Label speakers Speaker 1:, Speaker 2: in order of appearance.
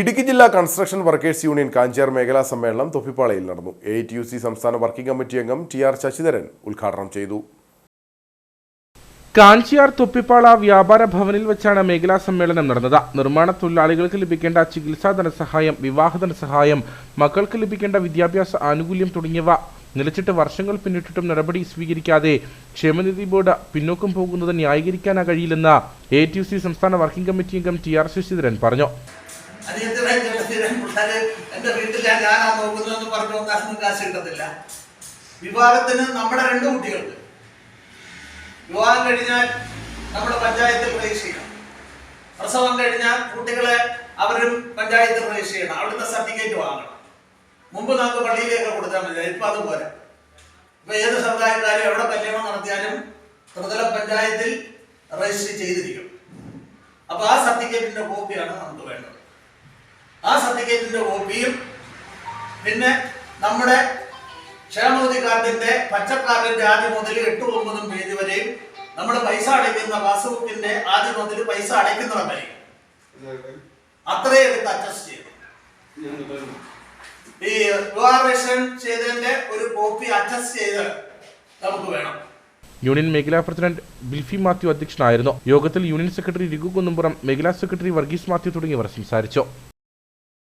Speaker 1: ഇടുക്കി ജില്ലാ construction workers union Kanchiyar മേഖലാ സമ്മേളനം തൊപ്പിപ്പാളയിൽ നടന്നു. എ ടി യു സി സംസ്ഥാന വർക്കിംഗ് കമ്മിറ്റി അംഗം ടി ആർ ശശിധരൻ ഉദ്ഘാടനം ചെയ്തു.
Speaker 2: കാഞ്ചിയാർ തൊപ്പിപ്പാള വ്യാപാര ഭവനിൽ വെച്ചാണ് മേഖലാ സമ്മേളനം നടന്നത്. നിർമ്മാണ തൊഴിലാളികൾക്ക് ലഭിക്കേണ്ട ചികിത്സാ ധനസഹായം വിവാഹ ധനസഹായം മക്കൾക്ക് ലഭിക്കേണ്ട വിദ്യാഭ്യാസ ആനുകൂല്യം തുടങ്ങിയവ നിലച്ചിട്ട് വർഷങ്ങൾ പിന്നിട്ടിട്ടും നടപടി സ്വീകരിക്കാതെ ക്ഷേമനിധി ബോർഡ് പിന്നോക്കം പോകുന്നത് ന്യായീകരിക്കാനാ കഴിയില്ലെന്ന് എ ടി യു സി സംസ്ഥാന വർക്കിംഗ് കമ്മിറ്റി അംഗം ടി ആർ ശശിധരൻ പറഞ്ഞു.
Speaker 3: അനിയത്തിനെ ജലസ്ഥിരം പിള്ളേര് എന്റെ ഞാൻ ഞാനാ നോക്കുന്നതെന്ന് പറഞ്ഞു ഒന്നും കാശ് കിട്ടത്തില്ല. വിവാഹത്തിന് നമ്മുടെ രണ്ട് കുട്ടികൾക്ക്. വിവാഹം കഴിഞ്ഞാൽ നമ്മുടെ പഞ്ചായത്തിൽ രജിസ്റ്റർ ചെയ്യണം പ്രസവം കഴിഞ്ഞാൽ കുട്ടികളെ അവരും പഞ്ചായത്തിൽ രജിസ്റ്റർ ചെയ്യണം അവിടുത്തെ സർട്ടിഫിക്കറ്റ് വാങ്ങണം. മുമ്പ് നമുക്ക് പള്ളിയിലേക്ക് കൊടുത്താൽ മതി. ഇപ്പൊ അതുപോലെ. ഇപ്പൊ ഏത് സമുദായക്കാരും എവിടെ കല്യാണം നടത്തിയാലും ത്രിതല പഞ്ചായത്തിൽ രജിസ്റ്റർ ചെയ്തിരിക്കണം അപ്പൊ ആ സർട്ടിഫിക്കറ്റിന്റെ കോപ്പിയാണ് നമുക്ക് വേണ്ടത്. സർട്ടിഫിക്കറ്റിന്റെ കോപ്പിയും പിന്നെ നമ്മുടെ ക്ഷേമനിധി കാർഡിന്റെ പച്ചക്കാർഡിന്റെ ആദ്യം മുതൽ എട്ട് ഒമ്പതും പേജ് വരെയും നമ്മൾ പൈസ അടയ്ക്കുന്ന പാസ്ബുക്കിന്റെ ആദ്യം മുതൽ പൈസ അടയ്ക്കുന്നവർ വരെ അത്രയും എടുത്ത് അഡ്ജസ്റ്റ് ചെയ്യണം. ഈ വിവാഹ ചെയ്തതിന്റെ ഒരു കോപ്പി അഡ്ജസ്റ്റ് ചെയ്ത് നമുക്ക് വേണം.
Speaker 2: യൂണിയൻ മേഖലാ പ്രസിഡന്റ് ബിൽഫി മാത്യു അധ്യക്ഷനായിരുന്നു. യോഗത്തിൽ യൂണിയൻ സെക്രട്ടറി രഘു കുന്നുംപുറം മേഖലാ സെക്രട്ടറി വർഗീസ് മാത്യു തുടങ്ങിയവർ സംസാരിച്ചു.